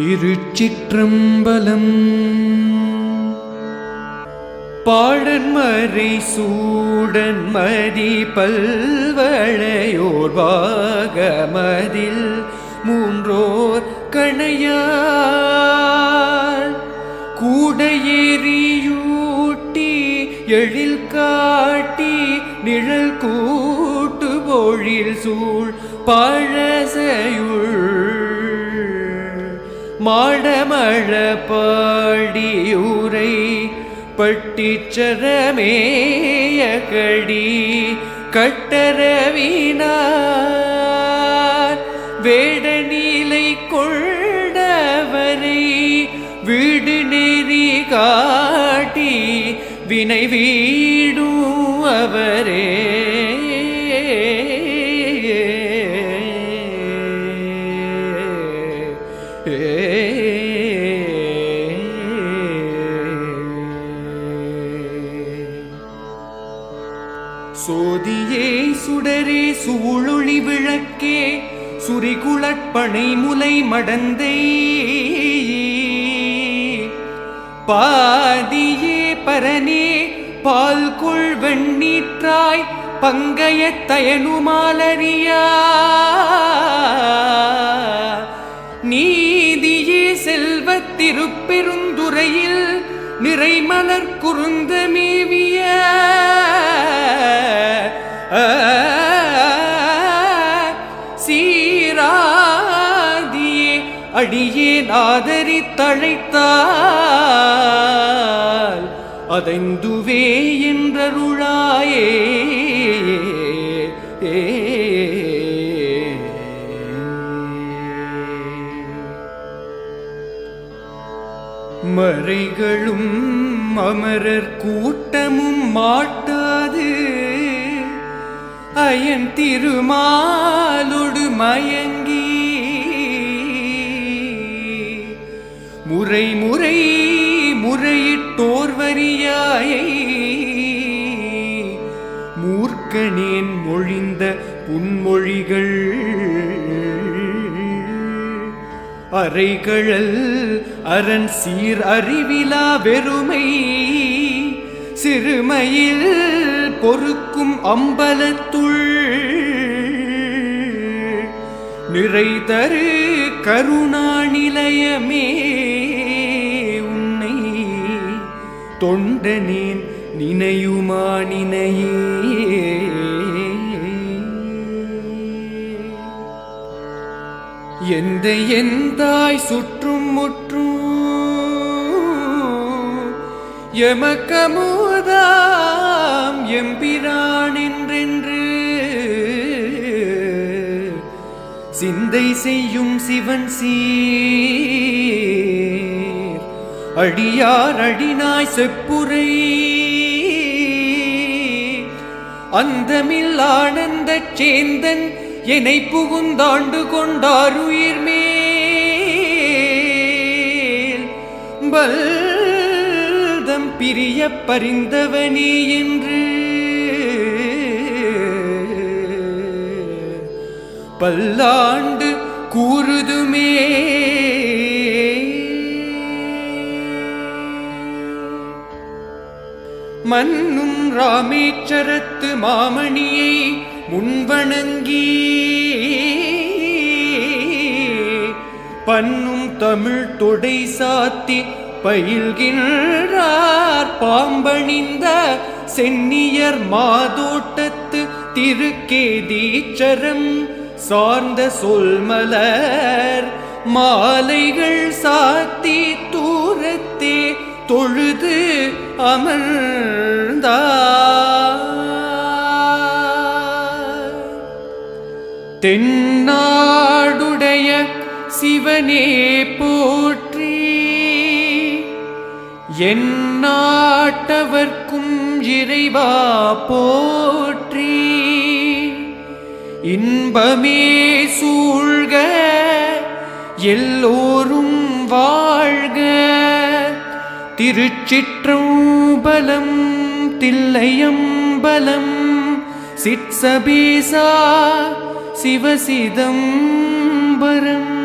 திருச்சிற்றம்பலம். பாடன்மறை சூடன்மதி பல்வளையோர் பாகமதில் மூன்றோர் கணையார். கூடையெறியூட்டி எழில் காட்டி நிழல் கூட்டு பொழில் சூழ் பழசையுள் மாடமழ பாடியூரை பட்டிச்சரமேய கடி கட்டரவினார். வேடநீலை கொண்டவரை வீடு நெறி காட்டி வினை வீடும் அவரே. சோதியே சுடரே சூழொளி விளக்கே சுரிகுளற்பனை முலை மடந்தை. பாதியே பரனே பால் கொள் வெண்ணீற்றாய் பங்கைய தயனுமாலரியா நீதியே செல்வத் திருப்பெருந்துறையில் நிறைமலர் குறுந்த அடியே நாதரி தழைத்தால் அதைந்துவே என்றருளாயே. மறைகளும் அமரர் கூட்டமும் மாட்டாது. அயன் திருமாலொடு மயங்க முறை முறை முறையிட்டோர்வரியாயை மூர்க்கனேன் மொழிந்த புன்மொழிகள் அறைகழல் அரண் சீர் அறிவிலா வெறுமை சிறுமையில் பொறுக்கும் அம்பலத்துள் நிறைதரு கருணாநிலையமே தொண்டனேன் நினையுமா நினையே? எந்த எந்தாய் சுற்றும் முற்றும் எமக்கமுதாம் எம்பிரான் என்றென்று சிந்தை செய்யும் சிவன் சீ அடியார் அடினாய் செப்புரை. அந்தமில் ஆனந்த சேந்தன் என்னை புகுந்தாண்டு கொண்டார் உயிர் மேல். பல்தம் பிரிய பறிந்தவனே என்று. பல்லாண்டு கூறுதுமே. மன்னும் ராமேச்சரத்து மாமணியை முன்வணங்கி. பன்னும் தமிழ் தொடை சாத்தி பயில்கின்றார் பாம்பணிந்த சென்னியர் மாதோட்டத்து திருக்கேதீச்சரம் சார்ந்த சொல்மலர். மாலைகள் சாத்தி தூரத்தே தொழுது அமர். தென்னாடுடைய சிவனே போற்றி. என் நாட்டவர்க்கும் இறைவா போற்றி. இன்பமே சூழ்க எல்லோரும் வாழ்க. திருச்சிற்றம்பலம் தில்லையம்பலம் சிற்சபேசா சிவசிதம்பரம்.